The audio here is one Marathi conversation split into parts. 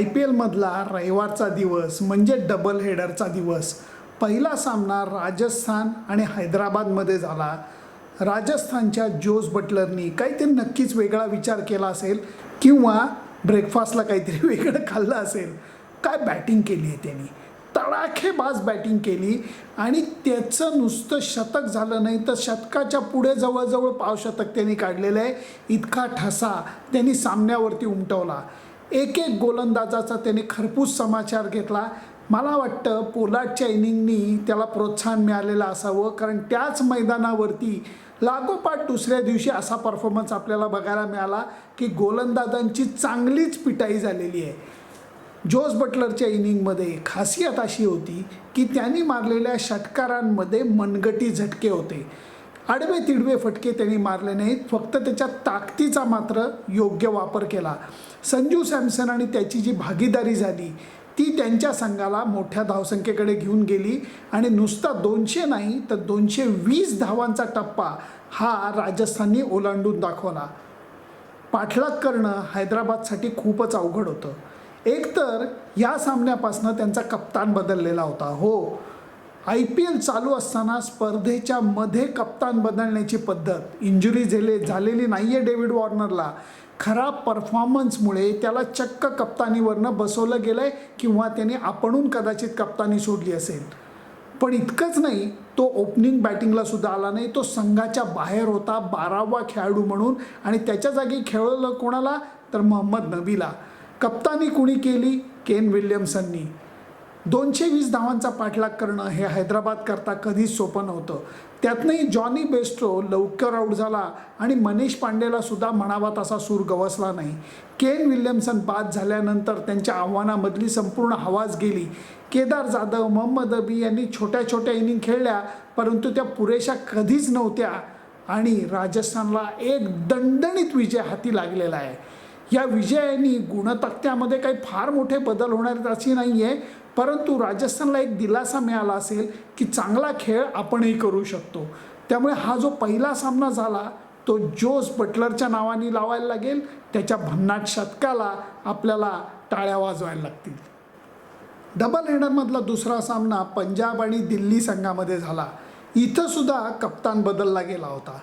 आय पी एलमधला रविवारचा दिवस म्हणजे डबल हेडरचा दिवस. पहिला सामना राजस्थान आणि हैदराबादमध्ये झाला. राजस्थानच्या जोस बटलरनी काहीतरी नक्कीच वेगळा विचार केला असेल किंवा ब्रेकफास्टला काहीतरी वेगळं खाल्लं असेल. काय बॅटिंग केली आहे त्यांनी? तडाखेबाज बॅटिंग केली आणि त्याचं नुसतं शतक झालं नाही तर शतकाच्या पुढे जवळजवळ पावशतक त्यांनी काढलेलं आहे. इतका ठसा त्यांनी सामन्यावरती उमटवला. एक एक गोलंदाजाचा त्याने खरपूस समाचार घेतला. मला वाटतं पोलाडच्या इनिंगनी त्याला प्रोत्साहन मिळालेलं असावं कारण त्याच मैदानावरती लागोपाठ दुसऱ्या दिवशी असा परफॉर्मन्स आपल्याला बघायला मिळाला की गोलंदाजांची चांगलीच पिटाई झालेली आहे. जोस बटलरच्या इनिंगमध्ये खासियत अशी होती की त्यांनी मारलेल्या षटकारांमध्ये मनगटी झटके होते. आडवे तिडवे फटके त्यांनी मारले नाहीत. फक्त त्याच्या ताकदीचा मात्र योग्य वापर केला. संजू सॅमसन आणि त्याची जी भागीदारी झाली ती त्यांच्या संघाला मोठ्या धावसंख्येकडे घेऊन गेली आणि नुसता दोनशे नाही तर दोनशे वीस धावांचा टप्पा हा राजस्थाननी ओलांडून दाखवला. पाठलाग करणं हैदराबादसाठी खूपच अवघड होतं. एकतर या सामन्यापासून त्यांचा कप्तान बदललेला होता. हो आय पी एल चालू असताना स्पर्धेच्या मध्ये कप्तान बदलण्याची पद्धत. इंजुरी झेले झालेली नाही आहे डेव्हिड वॉर्नरला. खराब परफॉर्मन्समुळे त्याला चक्क कप्तानीवरनं बसवलं गेलं आहे किंवा त्याने आपणून कदाचित कप्तानी सोडली असेल. पण इतकंच नाही तो ओपनिंग बॅटिंगला सुद्धा आला नाही. तो संघाच्या बाहेर होता बारावा खेळाडू म्हणून. आणि त्याच्या जागी खेळवलं कोणाला? तर मोहम्मद नबीला. कप्तानी कुणी केली? केन विल्यमसननी. दोनशे वीस धावांचा पाठलाग करणं हे हैदराबाद करता कधीच सोपं नव्हतं. त्यातनंही जॉनी बेस्ट्रो लवकर आऊट झाला आणि मनीष पांडेला सुद्धा म्हणावा तसा सूर गवसला नाही. केन विल्यमसन बाद झाल्यानंतर त्यांच्या आव्हानामधली संपूर्ण हवाच गेली. केदार जाधव मोहम्मद अबी यांनी छोट्या छोट्या इनिंग खेळल्या परंतु त्या पुरेशा कधीच नव्हत्या आणि राजस्थानला एक दणदणीत विजय हाती लागलेला आहे. या विजयाने गुणतक्त्यामध्ये काही फार मोठे बदल होणार अशी नाही आहे परंतु राजस्थानला एक दिलासा मिळाला असेल की चांगला खेळ आपणही करू शकतो. त्यामुळे हा जो पहिला सामना झाला तो जोस बटलरच्या नावाने लावायला लागेल. त्याच्या भन्नाट शतकाला आपल्याला टाळ्या वाजवायला लागतील. डबल हेडरमधला दुसरा सामना पंजाब आणि दिल्ली संघामध्ये झाला. इथंसुद्धा कप्तान बदलला गेला होता.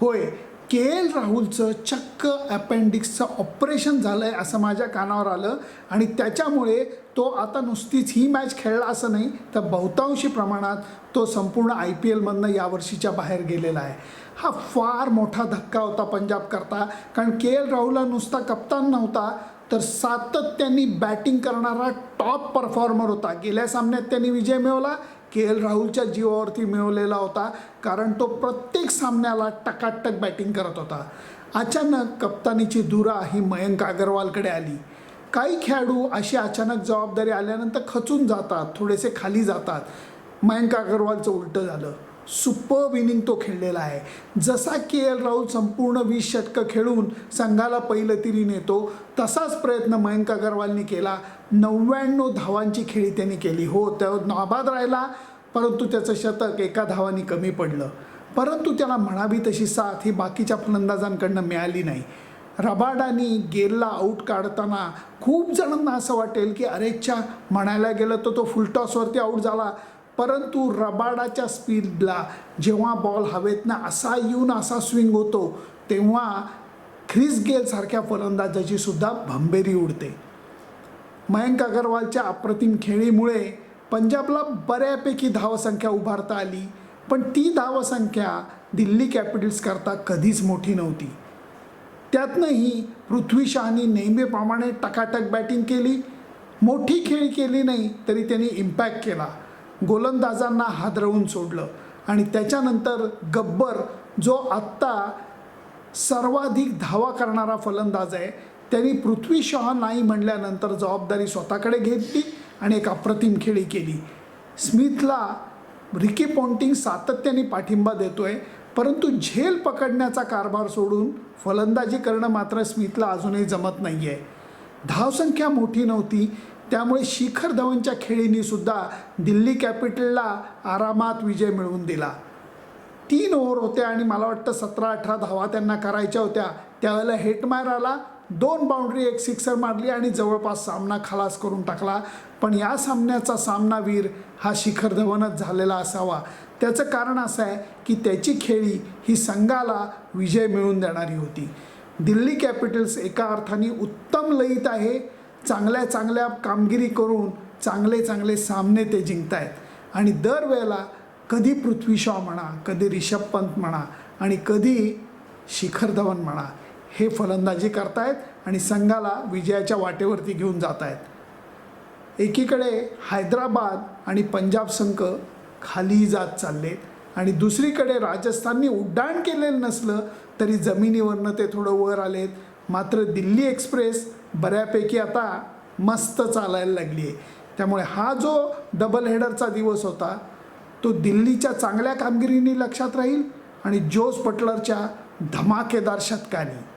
होय के एल राहुलचं चक्क अपेंडिक्सचं ऑपरेशन झालं आहे असं माझ्या कानावर आलं. आणि त्याच्यामुळे तो आता नुसतीच ही मॅच खेळला असं नाही तर बहुतांशी प्रमाणात तो संपूर्ण आय पी एलमधनं यावर्षीच्या बाहेर गेलेला आहे. हा फार मोठा धक्का होता पंजाब करता. कारण के एल राहुलला नुसता कप्तान नव्हता तर सातत्याने बॅटिंग करणारा टॉप परफॉर्मर होता. गेल्या सामन्यात त्यांनी विजय मिळवला के एल राहुलच्या जीवावरती मिळवलेला होता कारण तो प्रत्येक सामन्याला टकाटक बॅटिंग करत होता. अचानक कप्तानीची धुरा ही मयंक अगरवालकडे आली. काही खेळाडू अशी अचानक जबाबदारी आल्यानंतर खचून जातात थोडेसे खाली जातात. मयंक अगरवालचं उलटं झालं. सुपर इनिंग तो खेळलेला आहे. जसा के एल राहुल संपूर्ण वीस षटकं खेळून संघाला पहिलं तिरी नेतो तसाच प्रयत्न मयंक अगरवालने केला. नव्याण्णव धावांची खेळी त्यांनी केली. हो त्या नाबाद राहिला परंतु त्याचं शतक एका धावानी कमी पडलं. परंतु त्याला म्हणावी तशी साथ ही बाकीच्या फलंदाजांकडनं मिळाली नाही. रबाडानी गेलला आऊट काढताना खूप जणांना असं वाटेल की अरेच्छा म्हणायला गेलं तर तो फुलटॉसवरती आऊट झाला. परंतु रबाडाच्या स्पीडला जेव्हा बॉल हवेतनं असा येऊन असा स्विंग होतो तेव्हा ख्रिस गेलसारख्या फलंदाजाची सुद्धा भंबेरी उडते. मयंक अगरवालच्या अप्रतिम खेळीमुळे पंजाबला बऱ्यापैकी धावसंख्या उभारता आली पण ती धावसंख्या दिल्ली कॅपिटल्सकरता कधीच मोठी नव्हती. त्यातनंही पृथ्वी शहानी नेहमीप्रमाणे टकाटक बॅटिंग केली मोठी खेळी केली नाही तरी त्यांनी इम्पॅक्ट केला. गोलंदाजांना हादरवून सोडलं. आणि त्याच्यानंतर गब्बर जो आत्ता सर्वाधिक धावा करणारा फलंदाज आहे त्यांनी पृथ्वी शॉ नाही म्हणल्यानंतर जबाबदारी स्वतःकडे घेतली आणि एक अप्रतिम खेळी केली. स्मिथला रिकी पॉन्टिंग सातत्याने पाठिंबा देतोय परंतु झेल पकडण्याचा कारभार सोडून फलंदाजी करणं मात्र स्मिथला अजूनही जमत नाही आहे धावसंख्या मोठी नव्हती त्यामुळे शिखर धवनच्या खेळीने सुद्धा दिल्ली कॅपिटलला आरामात विजय मिळवून दिला. तीन ओव्हर होत्या आणि मला वाटतं सतरा अठरा धावा त्यांना करायच्या होत्या. त्यावेळेला हेटमायर आला दोन बाउंड्री एक सिक्सर मारली आणि जवळपास सामना खलास करून टाकला. पण या सामन्याचा सामनावीर हा शिखर धवनच झालेला असावा. त्याचं कारण असं आहे की त्याची खेळी ही संघाला विजय मिळवून देणारी होती. दिल्ली कॅपिटल्स एका अर्थाने उत्तम लयीत आहे. चांगल्या चांगल्या कामगिरी करून चांगले चांगले सामने ते जिंकत आहेत आणि दरवेळेला कधी पृथ्वी शॉ म्हणा कधी रिषभ पंत म्हणा आणि कधी शिखर धवन म्हणा हे फलंदाजी करतायत आणि संघाला विजयाच्या वाटेवरती घेऊन जात आहेत एकीकडे हैदराबाद आणि पंजाब संघ खाली जात चाललेत आणि दुसरीकडे राजस्थाननी उड्डाण केलेलं नसलं तरी जमिनीवरनं ते थोडं वर आलेत. मात्र दिल्ली एक्सप्रेस बऱ्यापैकी आता मस्त चालायला लागली आहे. त्यामुळे हा जो डबल हेडरचा दिवस होता तो दिल्लीच्या चांगल्या कामगिरीने लक्षात राहील आणि जोस बटलरच्या धमाकेदार शतकाने